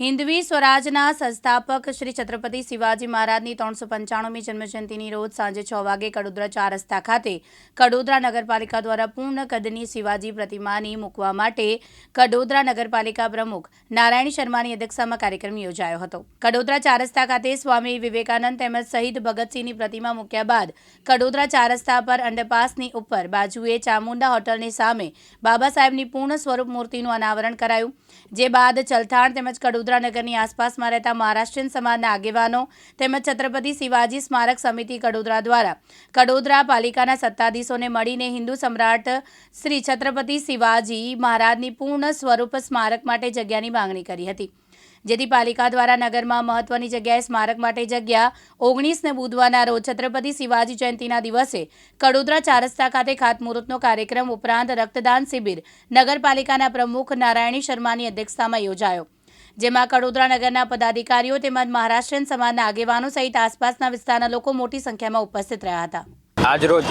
હિન્દવી સ્વરાજના સંસ્થાપક શ્રી છત્રપતિ શિવાજી મહારાજની ત્રણસો પંચાણુમી જન્મજયંતિની રોજ સાંજે છ વાગે કડોદરા ચાર રસ્તા ખાતે કડોદરા નગરપાલિકા દ્વારા પૂર્ણ કદની શિવાજી પ્રતિમાની મૂકવા માટે કડોદરા નગરપાલિકા પ્રમુખ નારાયણ શર્માની અધ્યક્ષતામાં કાર્યક્રમ યોજાયો હતો. કડોદરા ચાર રસ્તા ખાતે સ્વામી વિવેકાનંદ તેમજ શહીદ ભગતસિંહની પ્રતિમા મૂક્યા બાદ કડોદરા ચાર રસ્તા પર અંડરપાસની ઉપર બાજુએ ચામુંડા હોટલની સામે બાબા સાહેબની પૂર્ણ સ્વરૂપ મૂર્તિનું અનાવરણ કરાયું, જે બાદ ચલથાણ તેમજ કડોદરા નગરની આસપાસમાં રહેતા મહારાષ્ટ્રીયન સમાજના આગેવાનો તેમજ છત્રપતિ શિવાજી સ્મારક સમિતિ કડોદરા દ્વારા કડોદરા પાલિકાના સત્તાધીશોને મળીને હિન્દુ સમ્રાટ શ્રી છત્રપતિ શિવાજી મહારાજની પૂર્ણ સ્વરૂપ સ્મારક માટે જગ્યાની માંગણી કરી હતી. જેથી પાલિકા દ્વારા નગરમાં મહત્વની જગ્યાએ સ્મારક માટે જગ્યા ઓગણીસને બુધવારના રોજ છત્રપતિ શિવાજી જયંતિના દિવસે કડોદરા ચાર રસ્તા ખાતે ખાતમુહૂર્તનો કાર્યક્રમ ઉપરાંત રક્તદાન શિબિર નગરપાલિકાના પ્રમુખ નારાયણી શર્માની અધ્યક્ષતામાં યોજાયો. જેમાં કડોદરા નગરના પદાધિકારીઓ તેમજ મહારાષ્ટ્રીયન સમાજના આગેવાનો સહિત આસપાસના વિસ્તારના લોકો મોટી સંખ્યામાં ઉપસ્થિત રહ્યા હતા. આજરોજ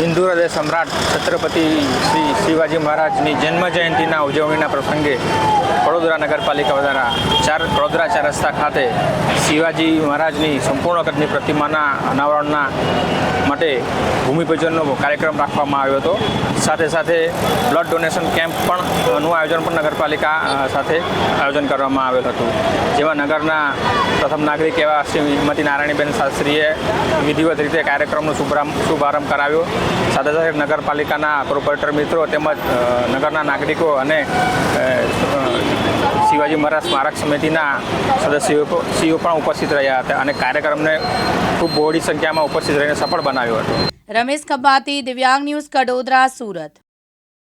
હિન્દુ હૃદય સમ્રાટ છત્રપતિ શ્રી શિવાજી મહારાજની જન્મ જયંતિના ઉજવણીના પ્રસંગે વડોદરા નગરપાલિકા દ્વારા ચાર વડોદરા ચાર રસ્તા ખાતે શિવાજી મહારાજની સંપૂર્ણ કદની પ્રતિમાના અનાવરણના માટે ભૂમિપૂજનનો કાર્યક્રમ રાખવામાં આવ્યો હતો. સાથે સાથે બ્લડ ડોનેશન કેમ્પ પણ નું આયોજન પણ નગરપાલિકા સાથે આયોજન કરવામાં આવેલ હતું. જેમાં નગરના પ્રથમ નાગરિક એવા શ્રીમતી નારાયણીબેન શાસ્ત્રીએ વિધિવત રીતે કાર્યક્રમનો શુભારંભ શુભારંભ કરાવ્યો. સાથે સાથે નગરપાલિકાના કોર્પોરેટર મિત્રો તેમજ નગરના નાગરિકો અને શિવાજી મહારાજ સ્મારક સમિતિના સદસ્યો સીઓ પણ ઉપસ્થિત રહ્યા હતા અને કાર્યક્રમને ખૂબ બહોળી સંખ્યામાં ઉપસ્થિત રહીને સફળ બનાવ્યો હતો. રમેશ ખભાતી, દિવ્યાંગ ન્યૂઝ, કડોદરા, સુરત.